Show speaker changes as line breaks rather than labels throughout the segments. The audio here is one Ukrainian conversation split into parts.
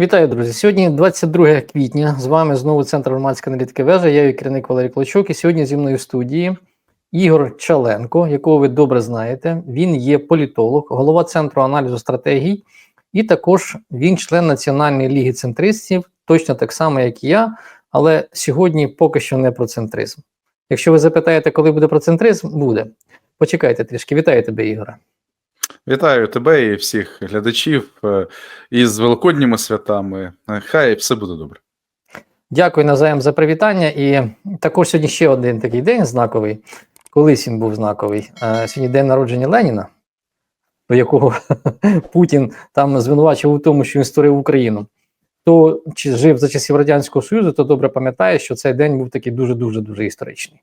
Вітаю, друзі. Сьогодні 22 квітня. З вами знову центр громадської аналітики вежа. Я її керівник Валерій Клочок. І сьогодні зі мною в студії Ігор Чаленко, якого ви добре знаєте. Він є політолог, голова центру аналізу стратегій, і також він член Національної ліги центристів, точно так само, як і я. Але сьогодні поки що не про центризм. Якщо ви запитаєте, коли буде про центризм, буде. Почекайте трішки. Вітаю тебе, Ігоре.
Вітаю тебе і всіх глядачів е, із великодніми святами. Е, Хай все буде добре.
Дякую назаєм за привітання. І також сьогодні ще один такий день знаковий. Колись він був знаковий. Е, Сьогодні день народження Леніна, до якого Путін там звинувачив у тому, що він створив Україну. Хто жив за часів Радянського Союзу, то добре пам'ятає, що цей день був такий дуже-дуже дуже історичний.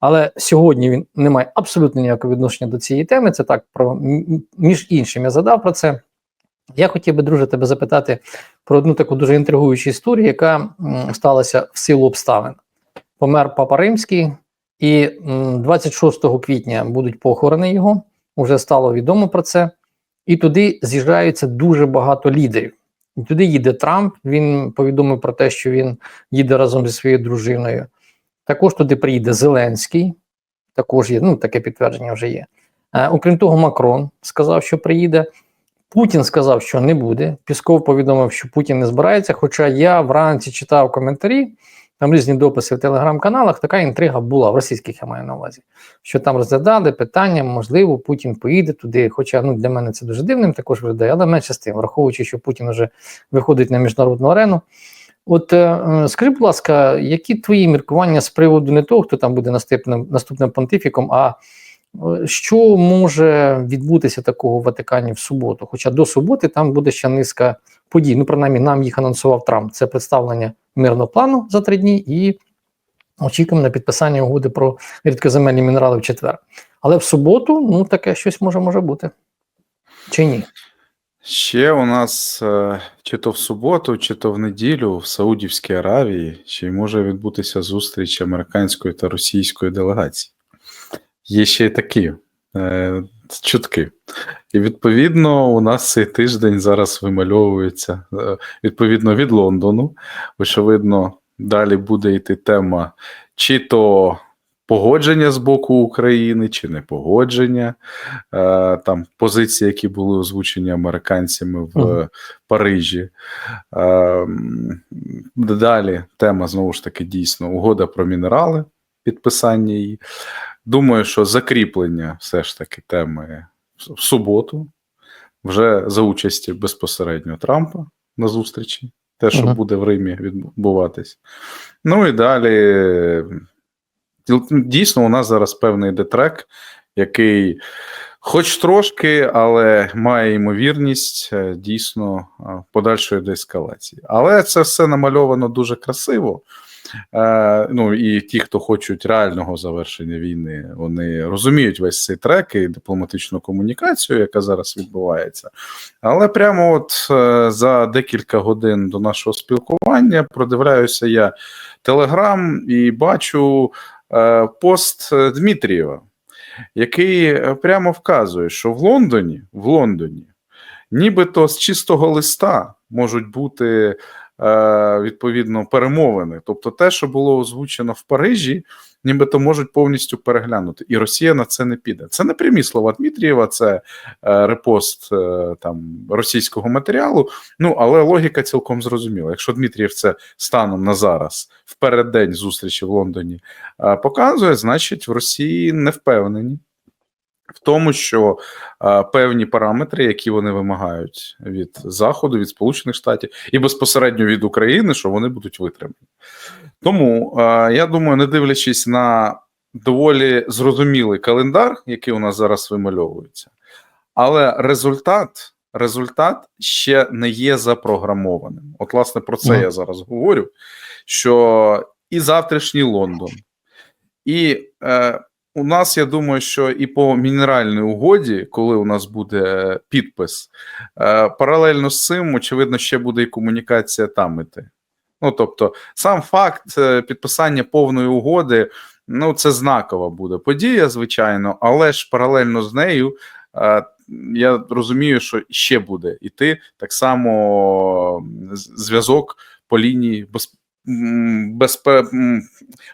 Але сьогодні він не має абсолютно ніякого відношення до цієї теми. Це так про між іншим я задав про це. Я хотів би, друже, тебе запитати про одну таку дуже інтригуючу історію, яка сталася в силу обставин. Помер Папа Римський, і м, 26 квітня будуть похорони його. Уже стало відомо про це. І туди з'їжджаються дуже багато лідерів. Туди їде Трамп. Він повідомив про те, що він їде разом зі своєю дружиною. Також туди приїде Зеленський, також є, ну таке підтвердження вже є. Е, окрім того, Макрон сказав, що приїде. Путін сказав, що не буде. Пісков повідомив, що Путін не збирається. Хоча я вранці читав коментарі, там різні дописи в телеграм-каналах. Така інтрига була в російських, я маю на увазі, що там розглядали питання, можливо, Путін поїде туди. Хоча ну для мене це дуже дивним, також виглядає, але менше з тим, враховуючи, що Путін вже виходить на міжнародну арену. От е, е, скажи, будь ласка, які твої міркування з приводу не того, хто там буде наступним наступним понтифіком, а е, що може відбутися такого в Ватикані в суботу? Хоча до суботи там буде ще низка подій. Ну, принаймні, нам їх анонсував Трамп. Це представлення мирного плану за три дні і очікуємо на підписання угоди про рідкоземельні мінерали в четвер. Але в суботу, ну таке щось може може бути. Чи ні?
Ще у нас е, чи то в суботу, чи то в неділю в Саудівській Аравії ще й може відбутися зустріч американської та російської делегації. Є ще й такі е, чутки. І відповідно, у нас цей тиждень зараз вимальовується е, відповідно від Лондону. Очевидно, далі буде йти тема чи то погодження з боку України, чи не погодження. Е, там позиції, які були озвучені американцями в
Мгм.
Парижі. Е, Далі тема знову ж таки дійсно угода про мінерали, підписання її. Думаю, що закріплення все ж таки теми в суботу, вже за участі безпосередньо Трампа на зустрічі, те, що
Мгм.
буде в Римі відбуватись. Ну і далі. Дійсно, у нас зараз певний детрек, який, хоч трошки, але має ймовірність е, дійсно е, подальшої деескалації. Але це все намальовано дуже красиво. Е, ну і ті, хто хочуть реального завершення війни, вони розуміють весь цей трек і дипломатичну комунікацію, яка зараз відбувається. Але прямо от за декілька годин до нашого спілкування продивляюся я телеграм і бачу пост е, Дмитрієва, який е, прямо вказує, що в Лондоні, в Лондоні, нібито з чистого листа можуть бути е, відповідно перемовини. Тобто, те, що було озвучено в Парижі, нібито можуть повністю переглянути, і Росія на це не піде. Це не прямі слова Дмитрієва, це е, репост е, там російського матеріалу. Ну але логіка цілком зрозуміла. Якщо Дмитрієв це станом на зараз, в переддень зустрічі в Лондоні, е, показує, значить в Росії не впевнені. В тому, що е, певні параметри, які вони вимагають від Заходу, від Сполучених Штатів і безпосередньо від України, що вони будуть витримані. Тому е, я думаю, не дивлячись на доволі зрозумілий календар, який у нас зараз вимальовується, але результат, результат ще не є запрограмованим. От, власне, про це я зараз говорю: що і завтрашній Лондон, і е, у нас, я думаю, що і по мінеральній угоді, коли у нас буде підпис, е, паралельно з цим, очевидно, ще буде і комунікація там іти. Ну тобто, сам факт е, підписання повної угоди, ну це знакова буде подія, звичайно, але ж паралельно з нею. е, я розумію, що ще буде іти так само зв'язок по лінії без, безпе,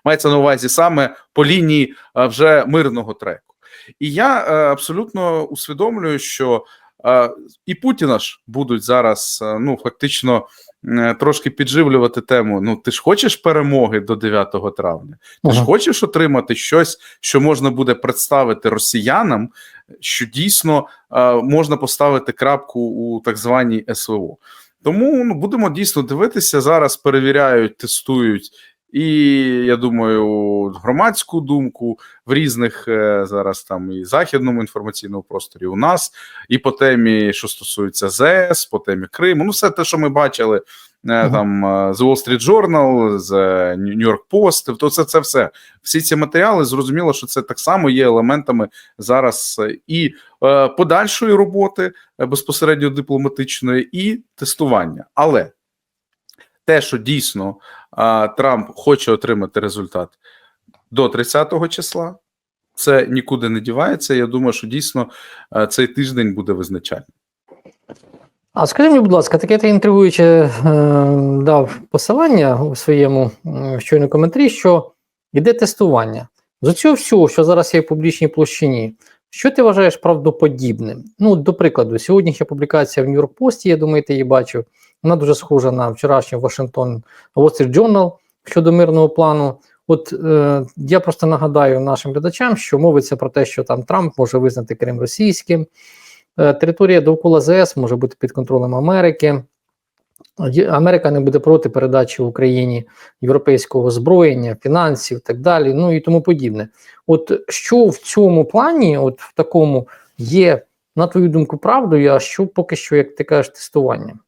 мається на увазі саме по лінії вже мирного треку. І я е, абсолютно усвідомлюю, що е, і Путіна ж будуть зараз е, ну фактично е, трошки підживлювати тему. Ну ти ж хочеш перемоги до 9 травня? Ти ж хочеш отримати щось, що можна буде представити росіянам, що дійсно е, можна поставити крапку у так званій СВО. Тому ну, будемо дійсно дивитися. Зараз перевіряють, тестують. І я думаю, громадську думку в різних е, зараз там і західному інформаційному просторі у нас, і по темі, що стосується ЗС, по темі Криму. Ну, все те, що ми бачили е, там е, з Wall Street Journal, з New York Post, то це, це все. Всі ці матеріали зрозуміло, що це так само є елементами зараз і е, подальшої роботи безпосередньо дипломатичної, і тестування. Але те, що дійсно е, Трамп хоче отримати результат до 30-го числа, це нікуди не дівається. Я думаю, що дійсно е, цей тиждень буде визначальним.
А скажи мені, будь ласка, таке ти інтригуюче е, дав посилання у своєму щойно коментарі, що йде тестування. З цього всього, що зараз є в публічній площині, що ти вважаєш правдоподібним? Ну, до прикладу, сьогоднішня публікація в Нью-Йорк Пості, я думаю, ти її бачив, вона дуже схожа на вчорашній Washington Wall Street Journal щодо мирного плану. От е, я просто нагадаю нашим глядачам, що мовиться про те, що там Трамп може визнати Крим російським. Е, Територія довкола ЗС може бути під контролем Америки. Америка не буде проти передачі Україні європейського озброєння, фінансів, так далі, ну і тому подібне. От що в цьому плані, от в такому, є, на твою думку, правдою, а що поки що, як ти кажеш, тестуванням?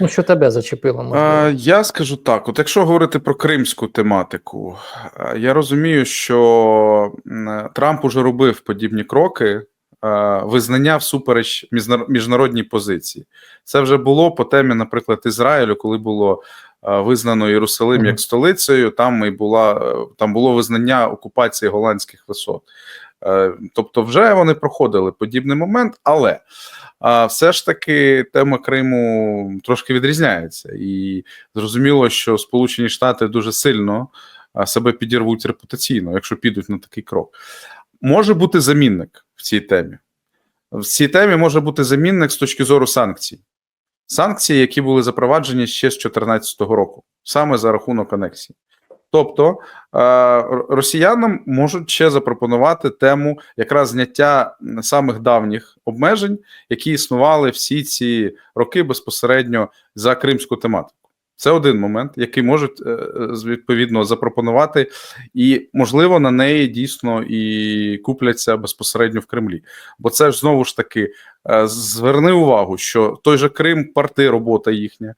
Ну, що тебе зачепило, можливо?
Я скажу так: от якщо говорити про кримську тематику, я розумію, що Трамп уже робив подібні кроки. Визнання всупереч міжнародній позиції. Це вже було по темі, наприклад, Ізраїлю, коли було визнано Єрусалим
Мгм.
як столицею. Там і була е, там було визнання окупації голландських висот. Е, Тобто, вже вони проходили подібний момент, але а все ж таки тема Криму трошки відрізняється, і зрозуміло, що Сполучені Штати дуже сильно себе підірвуть репутаційно, якщо підуть на такий крок. Може бути замінник в цій темі. В цій темі може бути замінник з точки зору санкцій. Санкції, які були запроваджені ще з 2014 року, саме за рахунок анексії. Тобто е, росіянам можуть ще запропонувати тему якраз зняття самих давніх обмежень, які існували всі ці роки безпосередньо за кримську тематику. Це один момент, який можуть е, е, відповідно запропонувати, і можливо на неї дійсно і купляться безпосередньо в Кремлі. Бо це ж знову ж таки зверни увагу, що той же Крим, парти, робота їхня.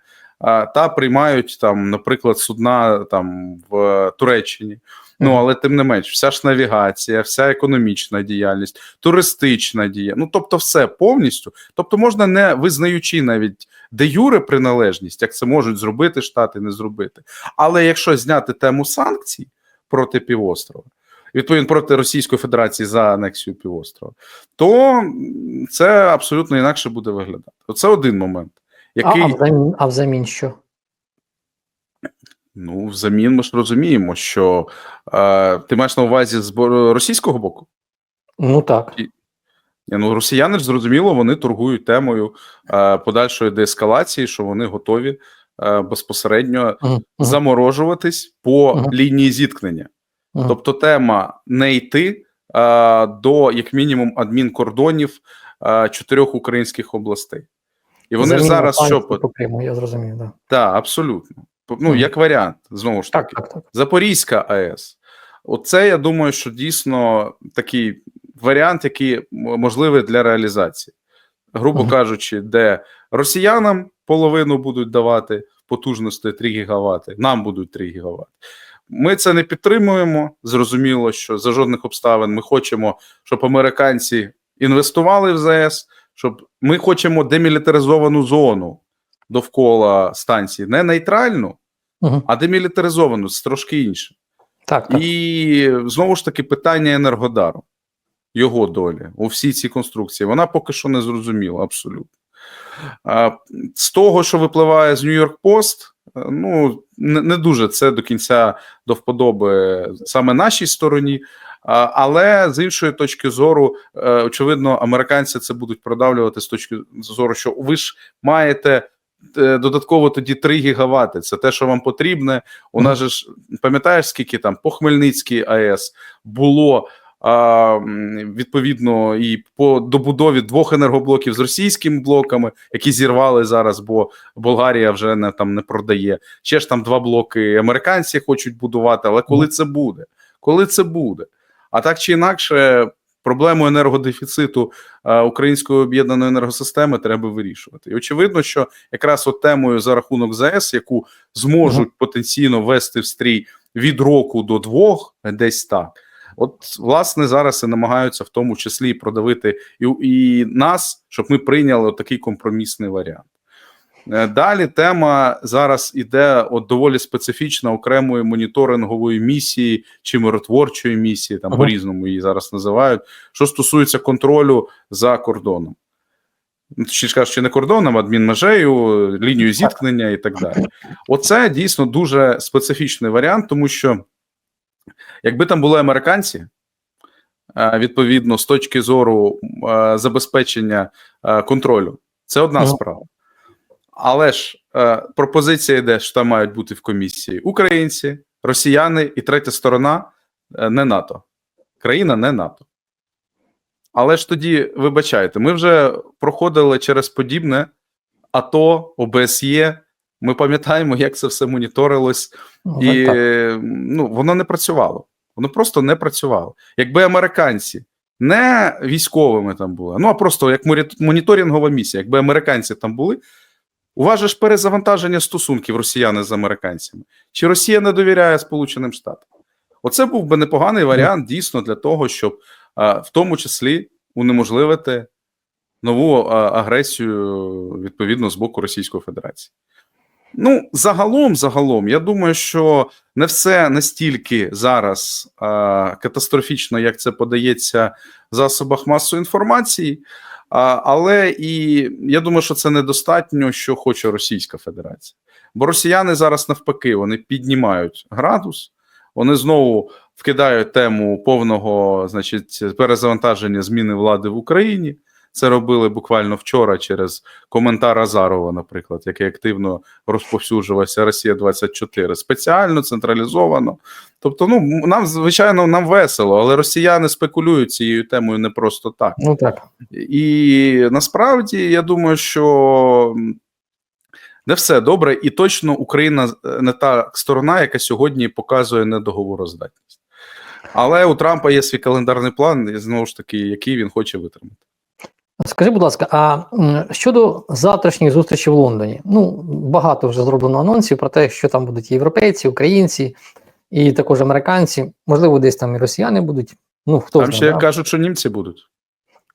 А, Та приймають там, наприклад, судна там в Туреччині. Ну але тим не менш, вся ж навігація, вся економічна діяльність, туристична дія. Ну тобто, все повністю. Тобто, можна не визнаючи навіть де юре приналежність, як це можуть зробити штати, не зробити. Але якщо зняти тему санкцій проти півострова, відповідно проти Російської Федерації за анексію півострова, то це абсолютно інакше буде виглядати. Оце один момент, який
а, взамін, а взамін що?
ну взамін ми ж розуміємо, що е, ти маєш на увазі з російського боку.
Ну так.
Ні, ну росіяни ж зрозуміло, вони торгують темою е, подальшої деескалації, що вони готові е, безпосередньо
мгм,
заморожуватись по
Мгм.
лінії зіткнення.
мгм.
Тобто, тема не йти е, до як мінімум адмінкордонів е, чотирьох українських областей. І вони
Заміна
зараз що по
Криму, я зрозумів, да.
так, абсолютно. Ну, як варіант, знову ж таки.
так, так.
Запорізька АЕС. Оце я думаю, що дійсно такий варіант, який можливий для реалізації. Грубо
Мгм.
кажучи, де росіянам половину будуть давати потужності 3 гігавати, нам будуть 3 гігавати. Ми це не підтримуємо. Зрозуміло, що за жодних обставин ми хочемо, щоб американці інвестували в ЗАЕС, щоб ми хочемо демілітаризовану зону довкола станції, не нейтральну,
Мгм.
а демілітаризовану це трошки інше.
Так, так.
І знову ж таки питання енергодару. його долі у всій цій конструкції, вона поки що не зрозуміла абсолютно. З того, що випливає з Нью-Йорк Пост, е, ну не, не дуже це до кінця до вподоби саме нашій стороні. Але з іншої точки зору, е, очевидно, американці це будуть продавлювати з точки зору, що ви ж маєте е, додатково тоді 3 гігавати. Це те, що вам потрібне. У нас же ж пам'ятаєш, скільки там по Хмельницькій АЕС було. А, відповідно, і по добудові двох енергоблоків з російськими блоками, які зірвали зараз, бо Болгарія вже не там не продає. Ще ж там два блоки американці хочуть будувати. Але коли це буде? Коли це буде? А так чи інакше, проблему енергодефіциту е, української об'єднаної енергосистеми треба вирішувати. І очевидно, що якраз от темою за рахунок ЗАЕС, яку зможуть потенційно ввести в стрій від року до двох, десь так. От, власне, зараз і намагаються в тому числі продавити і, і нас, щоб ми прийняли такий компромісний варіант. Е, Далі тема зараз іде от доволі специфічна окремої моніторингової місії чи миротворчої місії, там
Ага.
по-різному її зараз називають, що стосується контролю за кордоном. Точніше кажучи, не кордоном, адмінмежею, лінією зіткнення і так далі. Оце дійсно дуже специфічний варіант, тому що якби там були американці, е, відповідно, з точки зору е, забезпечення контролю, це одна
Ага.
справа. Але ж е, пропозиція йде, що там мають бути в комісії українці, росіяни і третя сторона е, не НАТО. Країна не НАТО. Але ж тоді, вибачайте, ми вже проходили через подібне АТО, ОБСЄ. Ми пам'ятаємо, як це все моніторилось,
Ну,
і
так.
ну, воно не працювало. Воно просто не працювало. Якби американці не військовими там були, ну а просто як моніторингова місія, якби американці там були, у вас же ж перезавантаження стосунків росіяни з американцями. Чи Росія не довіряє Сполученим Штатам? Оце був би непоганий варіант дійсно для того, щоб в тому числі унеможливити нову агресію відповідно з боку Російської Федерації. Ну, загалом, загалом, я думаю, що не все настільки зараз а, катастрофічно, як це подається в засобах масової інформації. Але і я думаю, що це недостатньо, що хоче Російська Федерація. Бо росіяни зараз навпаки вони піднімають градус, вони знову вкидають тему повного, значить, перезавантаження зміни влади в Україні. Це робили буквально вчора через коментар Азарова, наприклад, який активно розповсюджувався Росія 24 спеціально централізовано. Тобто, ну нам звичайно нам весело, але росіяни спекулюють цією темою не просто так.
Ну так.
І насправді я думаю, що не все добре, і точно Україна е, не та сторона, яка сьогодні показує недоговороздатність. Але у Трампа є свій календарний план, і знову ж таки, який він хоче витримати.
Скажи, будь ласка, а щодо завтрашньої зустрічі в Лондоні? Ну, багато вже зроблено анонсів про те, що там будуть європейці, українці і також американці. Можливо, десь там і росіяни будуть. Ну, хто
Там
знає,
ще
да?
кажуть, що німці будуть.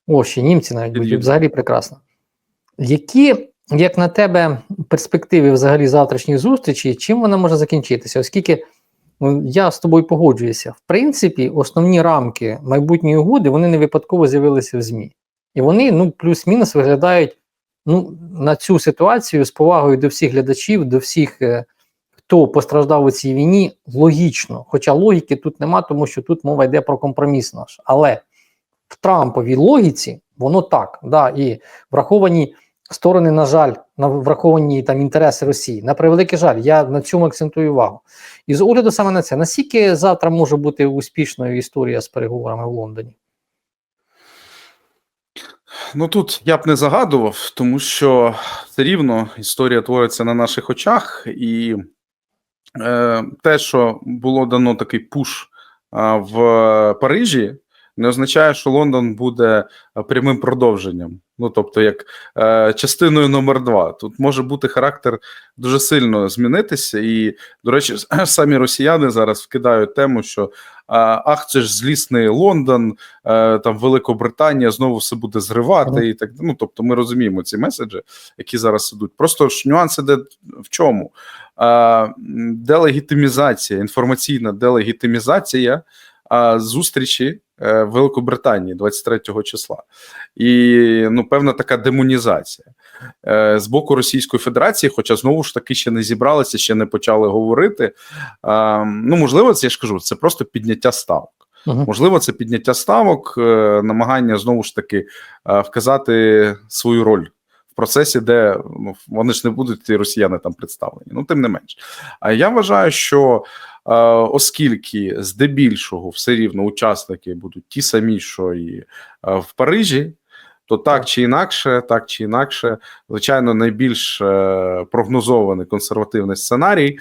О, ще німці навіть будуть взагалі прекрасно. Які, як на тебе, перспективи взагалі завтрашньої зустрічі, чим вона може закінчитися? Оскільки ну, я з тобою погоджуюся, в принципі, основні рамки майбутньої угоди вони не випадково з'явилися в ЗМІ. І вони ну, плюс-мінус виглядають ну, на цю ситуацію з повагою до всіх глядачів, до всіх, е, хто постраждав у цій війні, логічно. Хоча логіки тут нема, тому що тут мова йде про компроміс наш. Але в Трамповій логіці воно так, да, і враховані сторони, на жаль, на враховані там інтереси Росії. На превеликий жаль, я на цьому акцентую увагу. І з огляду саме на це, наскільки завтра може бути успішною історія з переговорами в Лондоні?
Ну тут я б не загадував, тому що все рівно історія твориться на наших очах, і е, те, що було дано такий пуш а, в Парижі, не означає, що Лондон буде прямим продовженням. Ну, тобто, як е, частиною номер два. Тут може бути характер дуже сильно змінитися. І, до речі, самі росіяни зараз вкидають тему, що а, ах, це ж злісний Лондон, е, там Великобританія знову все буде зривати. І так ну, тобто, ми розуміємо ці меседжі, які зараз ідуть. Просто ж нюанс іде в чому? М, делегітимізація, інформаційна делегітимізація а, зустрічі е, Великобританії 23 числа, і ну, певна така демонізація е, з боку Російської Федерації, хоча знову ж таки ще не зібралися, ще не почали говорити. Ну, можливо, це я ж кажу, це просто підняття ставок.
Мгм.
Можливо, це підняття ставок, е, намагання знову ж таки вказати свою роль процесі, де ну, вони ж не будуть ті росіяни там представлені. Ну, тим не менш. А я вважаю, що е, оскільки здебільшого все рівно учасники будуть ті самі, що і е, в Парижі. То так чи інакше, так чи інакше, звичайно, найбільш е, прогнозований консервативний сценарій,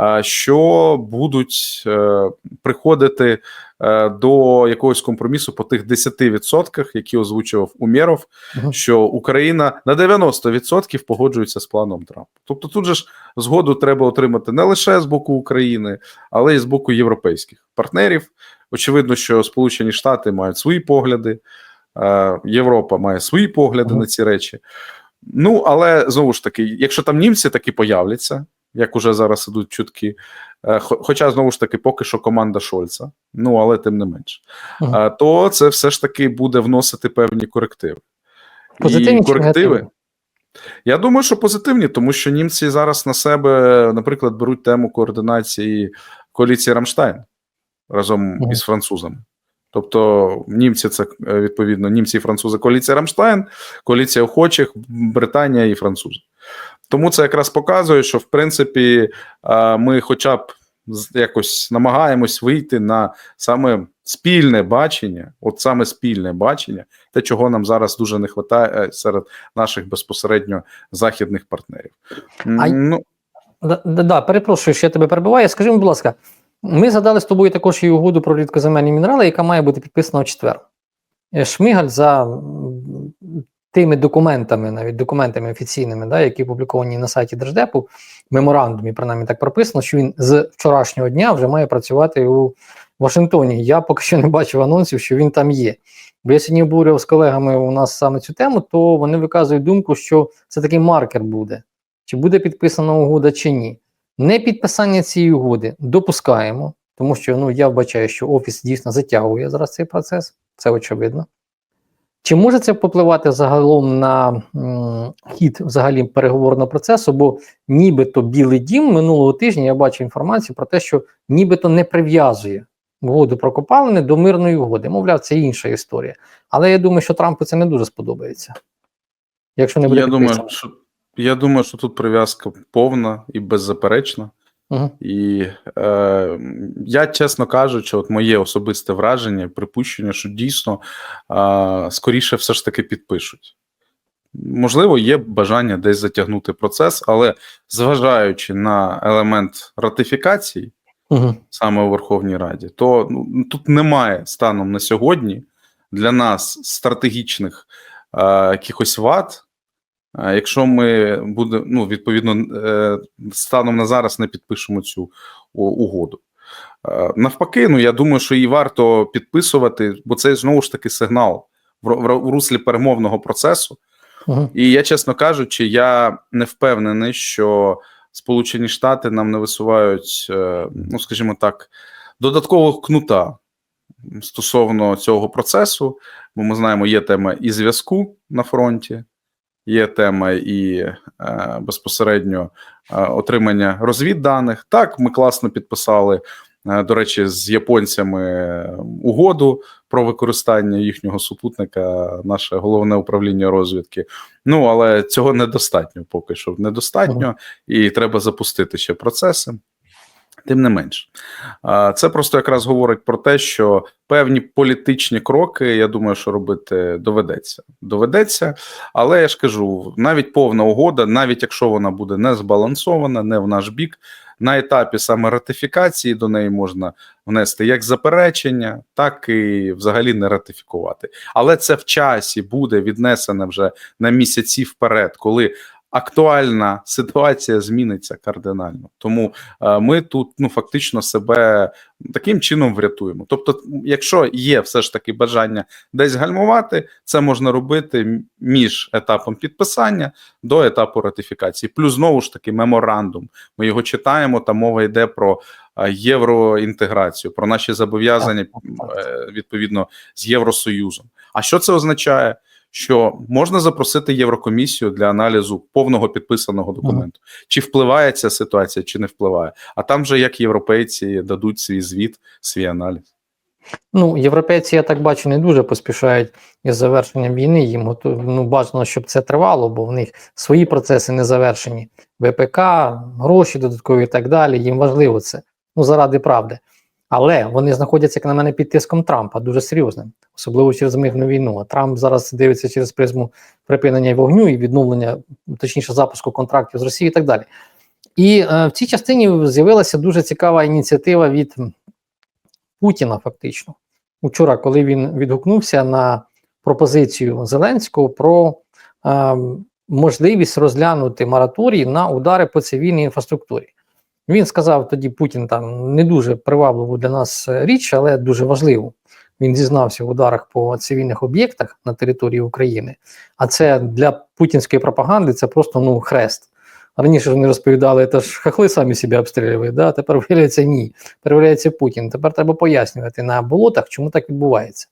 е, що будуть е, приходити до якогось компромісу по тих 10%, які озвучував Умєров, що Україна на 90% погоджується з планом Трампа. Тобто тут же ж згоду треба отримати не лише з боку України, але й з боку європейських партнерів. Очевидно, що Сполучені Штати мають свої погляди, е, Європа має свої погляди на ці речі. Ну, але знову ж таки, якщо там німці таки появляться, як уже зараз ідуть чутки, е, хоча знову ж таки, поки що команда Шольца, ну але тим не менш,
Мгм.
е, то це все ж таки буде вносити певні корективи.
Позитивні
І корективи.
негативні?
Я думаю, що позитивні, тому що німці зараз на себе, наприклад, беруть тему координації коаліції Рамштайн разом
Мгм.
із французами. Тобто, німці це е, відповідно німці і французи коаліція Рамштайн, коаліція охочих, Британія і французи. Тому це якраз показує, що в принципі е, ми, хоча б якось намагаємось вийти на саме спільне бачення, от саме спільне бачення, те, чого нам зараз дуже не вистачає серед наших безпосередньо західних партнерів.
А
Ну,
Да, да, да, перепрошую, що я тебе перебиваю. Скажи, мені, будь ласка, ми згадали з тобою також і угоду про рідкоземельні мінерали, яка має бути підписана в четвер. Е, Шмигаль за тими документами, навіть документами офіційними, да, які опубліковані на сайті Держдепу, меморандумі, принаймні так прописано, що він з вчорашнього дня вже має працювати у Вашингтоні. Я поки що не бачив анонсів, що він там є. Бо я сьогодні обурював з колегами у нас саме цю тему, то вони виказують думку, що це такий маркер буде чи буде підписана угода чи ні. Не підписання цієї угоди допускаємо, тому що ну, я вбачаю, що Офіс дійсно затягує зараз цей процес, це очевидно. Чи може це попливати загалом на м, хід взагалі переговорного процесу? Бо нібито Білий дім минулого тижня я бачив інформацію про те, що нібито не прив'язує угоду про копалини до мирної угоди. Мовляв, це інша історія. Але я думаю, що Трампу це не дуже сподобається. Якщо не буде
я думаю, що я думаю, що тут прив'язка повна і беззаперечна.
Мгм.
І е, я, чесно кажучи, от моє особисте враження, припущення, що дійсно е, скоріше все ж таки підпишуть. Можливо, є бажання десь затягнути процес, але зважаючи на елемент ратифікації
Мгм.
саме у Верховній Раді, то ну, тут немає станом на сьогодні для нас стратегічних е, якихось вад. Якщо ми буде, ну, відповідно, е, станом на зараз не підпишемо цю угоду. Е, Навпаки, ну я думаю, що її варто підписувати, бо це знову ж таки сигнал в руслі перемовного процесу.
Мгм.
І я, чесно кажучи, я не впевнений, що Сполучені Штати нам не висувають, е, ну скажімо так, додаткового кнута стосовно цього процесу. Бо ми знаємо, є тема і зв'язку на фронті, є тема і е, безпосередньо е, отримання розвідданих. Так, ми класно підписали. е, До речі, з японцями угоду про використання їхнього супутника, наше головне управління розвідки. Ну але цього недостатньо поки що. Недостатньо, і треба запустити ще процеси. Тим не менш, це просто якраз говорить про те, що певні політичні кроки, я думаю, що робити доведеться. Доведеться, але я ж кажу, навіть повна угода, навіть якщо вона буде не збалансована, не в наш бік, на етапі саме ратифікації до неї можна внести як заперечення, так і взагалі не ратифікувати. Але це в часі буде віднесене вже на місяці вперед, коли актуальна ситуація зміниться кардинально. Тому е, ми тут ну фактично себе таким чином врятуємо. Тобто, якщо є все ж таки бажання десь гальмувати, це можна робити між етапом підписання до етапу ратифікації. Плюс знову ж таки меморандум. Ми його читаємо. Там мова йде про е, євроінтеграцію, про наші зобов'язання е, відповідно з Євросоюзом. А що це означає? Що можна запросити Єврокомісію для аналізу повного підписаного документу, чи впливає ця ситуація, чи не впливає. А там же як європейці дадуть свій звіт, свій аналіз.
Ну, європейці, я так бачу, не дуже поспішають із завершенням війни. Їм готу- ну, бажано, щоб це тривало, бо в них свої процеси не завершені. ВПК, гроші додаткові і так далі. Їм важливо це. Ну, заради правди. Але вони знаходяться, як на мене, під тиском Трампа дуже серйозним, особливо через мирну війну. А Трамп зараз дивиться через призму припинення вогню і відновлення, точніше, запуску контрактів з Росією і так далі. І е, в цій частині з'явилася дуже цікава ініціатива від Путіна, фактично. Учора, коли він відгукнувся на пропозицію Зеленського про е, можливість розглянути мораторій на удари по цивільній інфраструктурі. Він сказав тоді Путін там не дуже привабливу для нас е, річ, але дуже важливу. Він зізнався в ударах по цивільних об'єктах на території України. А це для путінської пропаганди це просто ну хрест. Раніше вони розповідали, це ж хахли самі себе обстрілюють, да? тепер виявляється ні. Перевіряється Путін. Тепер треба пояснювати на болотах, чому так відбувається.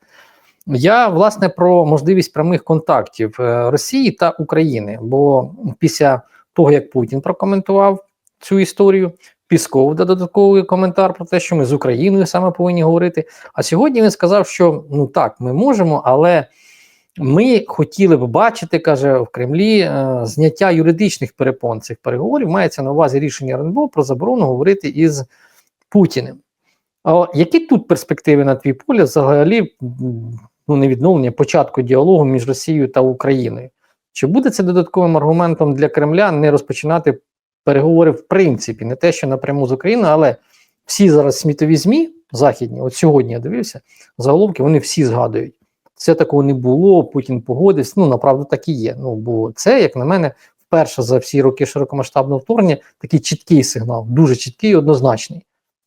Я власне про можливість прямих контактів е, Росії та України, бо після того, як Путін прокоментував цю історію, Пісков додатковий коментар про те, що ми з Україною саме повинні говорити. А сьогодні він сказав, що ну так, ми можемо, але ми хотіли б бачити, каже в Кремлі, е, зняття юридичних перепон цих переговорів. Мається на увазі рішення РНБО про заборону говорити із Путіним. А які тут перспективи на твій полі взагалі ну, не відновлення початку діалогу між Росією та Україною? Чи буде це додатковим аргументом для Кремля не розпочинати переговори в принципі, не те, що напряму з Україною, але всі зараз смітові ЗМІ західні, от сьогодні я дивився, заголовки вони всі згадують. Це такого не було, Путін погодився. Ну, направду так і є. Ну, бо це, як на мене, вперше за всі роки широкомасштабного вторгнення такий чіткий сигнал, дуже чіткий і однозначний.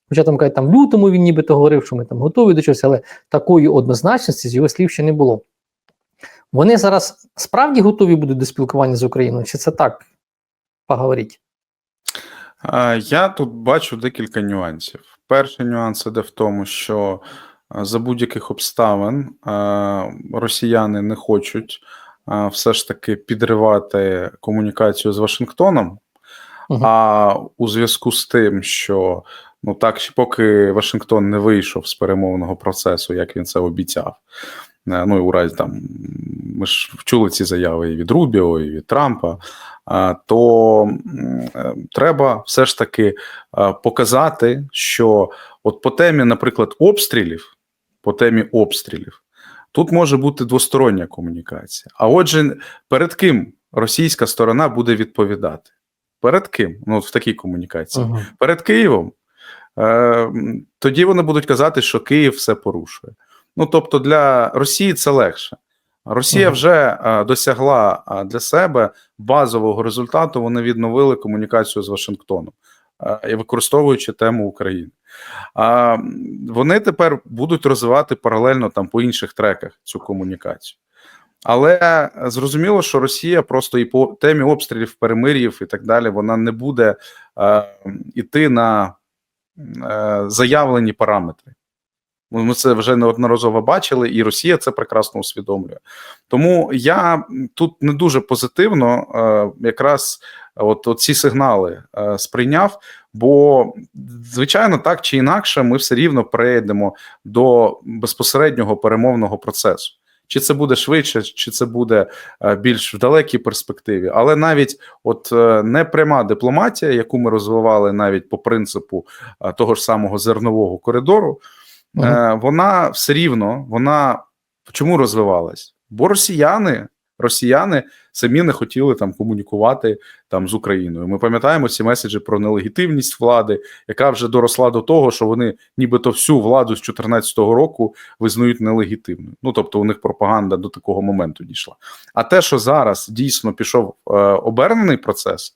Хоча там кажуть, там в лютому він нібито говорив, що ми там готові до чогось, але такої однозначності з його слів ще не було. Вони зараз справді готові будуть до спілкування з Україною, чи це так поговоріть?
Я тут бачу декілька нюансів. Перший нюанс іде в тому, що за будь-яких обставин росіяни не хочуть все ж таки підривати комунікацію з Вашингтоном.
Мгм.
А у зв'язку з тим, що ну так, поки Вашингтон не вийшов з перемовного процесу, як він це обіцяв. Е, Ну і у разі там ми ж чули ці заяви і від Рубіо, і від Трампа. То е, треба все ж таки е, показати, що от по темі, наприклад, обстрілів, по темі обстрілів, тут може бути двостороння комунікація. А отже, перед ким російська сторона буде відповідати? Перед ким? Ну, от в такій комунікації.
Мгм.
Перед Києвом. Е, тоді вони будуть казати, що Київ все порушує. Ну тобто для Росії це легше. Росія вже е, досягла е, для себе базового результату. Вони відновили комунікацію з Вашингтоном, е, і використовуючи тему України. А вони тепер будуть розвивати паралельно там по інших треках цю комунікацію. Але зрозуміло, що Росія просто і по темі обстрілів, перемир'їв і так далі, вона не буде іти на е, заявлені параметри. Ми це вже неодноразово бачили, і Росія це прекрасно усвідомлює. Тому я тут не дуже позитивно е, якраз от, от ці сигнали е, сприйняв. Бо, звичайно, так чи інакше, ми все рівно перейдемо до безпосереднього перемовного процесу. Чи це буде швидше, чи це буде е, більш в далекій перспективі, але навіть от непряма дипломатія, яку ми розвивали навіть по принципу того ж самого зернового коридору, е, вона все рівно вона чому розвивалась? Бо росіяни, росіяни самі не хотіли там комунікувати там з Україною. Ми пам'ятаємо ці меседжі про нелегітимність влади, яка вже доросла до того, що вони нібито всю владу з 2014 року визнають нелегітимною. Ну тобто, у них пропаганда до такого моменту дійшла. А те, що зараз дійсно пішов е, обернений процес,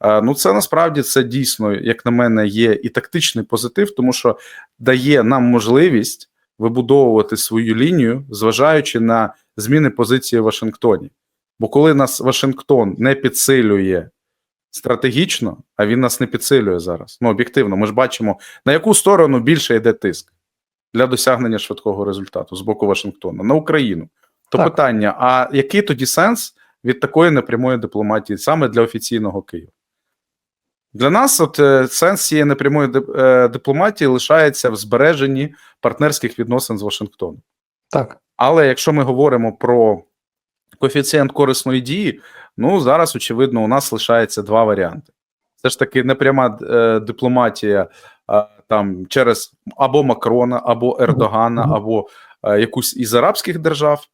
е, ну це насправді це дійсно, як на мене, є і тактичний позитив, тому що дає нам можливість вибудовувати свою лінію, зважаючи на зміни позиції в Вашингтоні. Бо коли нас Вашингтон не підсилює стратегічно, а він нас не підсилює зараз. Ну, об'єктивно, ми ж бачимо, на яку сторону більше йде тиск для досягнення швидкого результату з боку Вашингтона на Україну. То
Так.
питання: а який тоді сенс від такої непрямої дипломатії саме для офіційного Києва? Для нас, от е, сенс цієї непрямої е, дипломатії лишається в збереженні партнерських відносин з Вашингтоном.
Так.
Але якщо ми говоримо про коефіцієнт корисної дії, ну зараз, очевидно, у нас лишається два варіанти. Це ж таки непряма е, дипломатія е, там через або Макрона, або Ердогана, або е, якусь із арабських держав,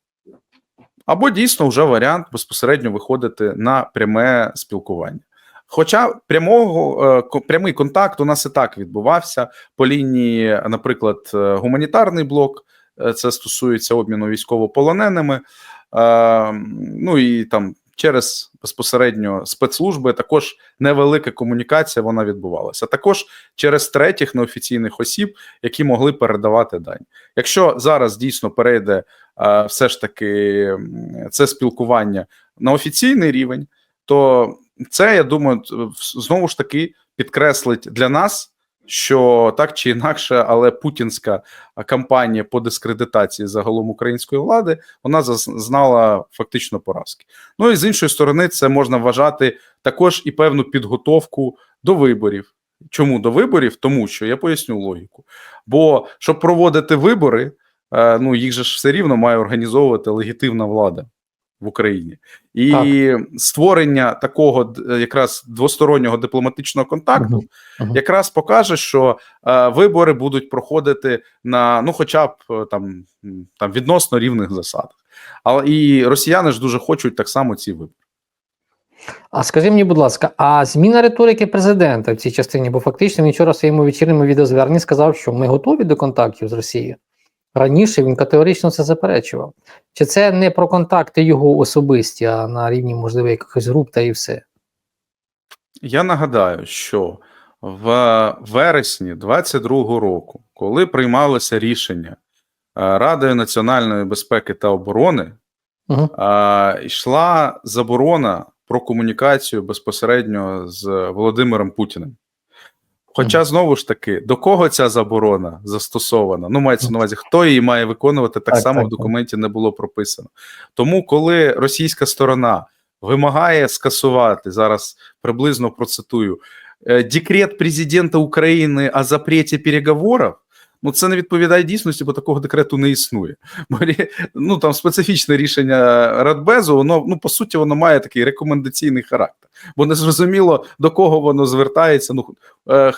або дійсно вже варіант безпосередньо виходити на пряме спілкування. Хоча прямого е, прямий контакт у нас і так відбувався по лінії, наприклад, е, гуманітарний блок, е, це стосується обміну військовополоненими. Е, ну і там через безпосередньо спецслужби також невелика комунікація вона відбувалася. Також через третіх неофіційних осіб, які могли передавати дані. Якщо зараз дійсно перейде е, все ж таки це спілкування на офіційний рівень, то це я думаю, знову ж таки підкреслить для нас. Що так чи інакше, але путінська кампанія по дискредитації загалом української влади вона заз- знала фактично поразки. Ну і з іншої сторони, це можна вважати також і певну підготовку до виборів. Чому до виборів? Тому що я поясню логіку. Бо щоб проводити вибори, е, ну їх же ж все рівно має організовувати легітимна влада в Україні, і створення такого якраз двостороннього дипломатичного контакту.
Мгм.
якраз покаже, що е, вибори будуть проходити на ну, хоча б е, там, там відносно рівних засадах. Але і росіяни ж дуже хочуть так само ці вибори.
А скажи мені, будь ласка, а зміна риторики президента в цій частині, бо фактично він вчора в своєму вечірньому відеозверненні сказав, що ми готові до контактів з Росією. Раніше він категорично це заперечував. Чи це не про контакти його особисті, а на рівні, можливо, якихось груп та і все?
Я нагадаю, що в вересні 22-го року, коли приймалося рішення е, Радою національної безпеки та оборони,
Угу.
йшла заборона про комунікацію безпосередньо з Володимиром Путіним. Хоча, знову ж таки, до кого ця заборона застосована? Ну, мається на увазі, хто її має виконувати, так,
Так,
само
так,
в
так.
документі не було прописано. Тому, коли російська сторона вимагає скасувати, зараз приблизно процитую, е, декрет президента України о запреті переговорів, ну це не відповідає дійсності, бо такого декрету не існує. Ну там специфічне рішення Радбезу, воно ну по суті воно має такий рекомендаційний характер, бо не зрозуміло до кого воно звертається. Ну е,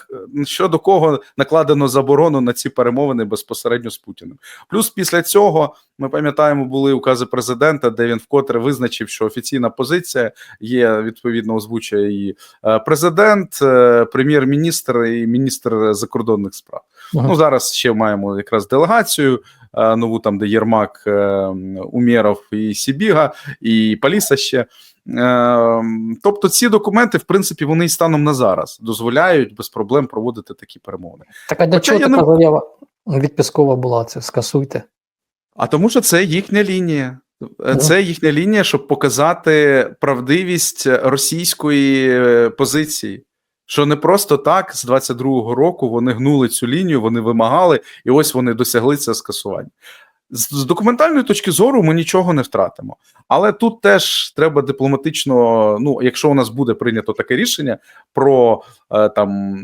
що до кого накладено заборону на ці перемовини безпосередньо з Путіним. Плюс після цього ми пам'ятаємо, були укази президента, де він вкотре визначив, що офіційна позиція є відповідно озвучує її е, президент, е, прем'єр-міністр і міністр закордонних справ.
Мгм.
Ну зараз ще маємо якраз делегацію е, нову, там де Єрмак, е, Умєров і Сібіга, і Паліса ще. Е, Тобто ці документи, в принципі, вони і станом на зараз дозволяють без проблем проводити такі перемовини.
Так а для
Хоча
чого така
не-
заява відпіскова була? Це скасуйте.
А тому що це їхня лінія. Це їхня лінія, щоб показати правдивість російської позиції. Що не просто так з 22-го року вони гнули цю лінію, вони вимагали, і ось вони досягли це скасування. З, з документальної точки зору ми нічого не втратимо. Але тут теж треба дипломатично. Ну, якщо у нас буде прийнято таке рішення про е, там,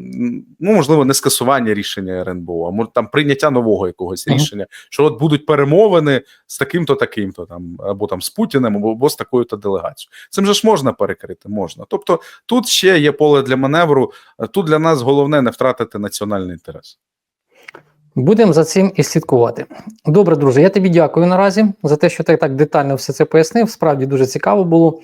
ну можливо, не скасування рішення РНБО, а може там прийняття нового якогось
Мгм.
рішення, що от будуть перемовини з таким-то, таким-то там, або там з Путіним, або, або з такою-то делегацією. Цим же ж можна перекрити, можна. Тобто тут ще є поле для маневру. Тут для нас головне не втратити національний інтерес.
Будемо за цим і слідкувати. Добре, друже, я тобі дякую наразі за те, що ти так детально все це пояснив. Справді дуже цікаво було.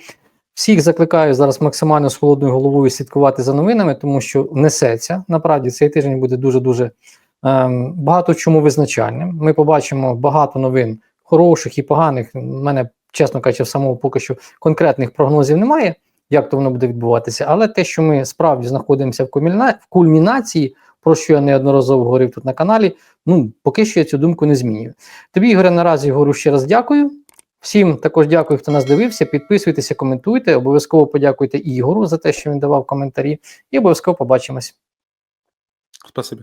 Всіх закликаю зараз максимально з холодною головою слідкувати за новинами, тому що несеться. Направді цей тиждень буде дуже-дуже ем, багато чому визначальним. Ми побачимо багато новин хороших і поганих. У мене, чесно кажучи, самого поки що конкретних прогнозів немає, як то воно буде відбуватися. Але те, що ми справді знаходимося в, кульміна... в кульмінації, про що я неодноразово говорив тут на каналі. Ну, поки що я цю думку не змінюю. Тобі, Ігоре, наразі говорю ще раз дякую. Всім також дякую, хто нас дивився. Підписуйтеся, коментуйте. Обов'язково подякуйте Ігору за те, що він давав коментарі, і обов'язково побачимось.
Спасибі.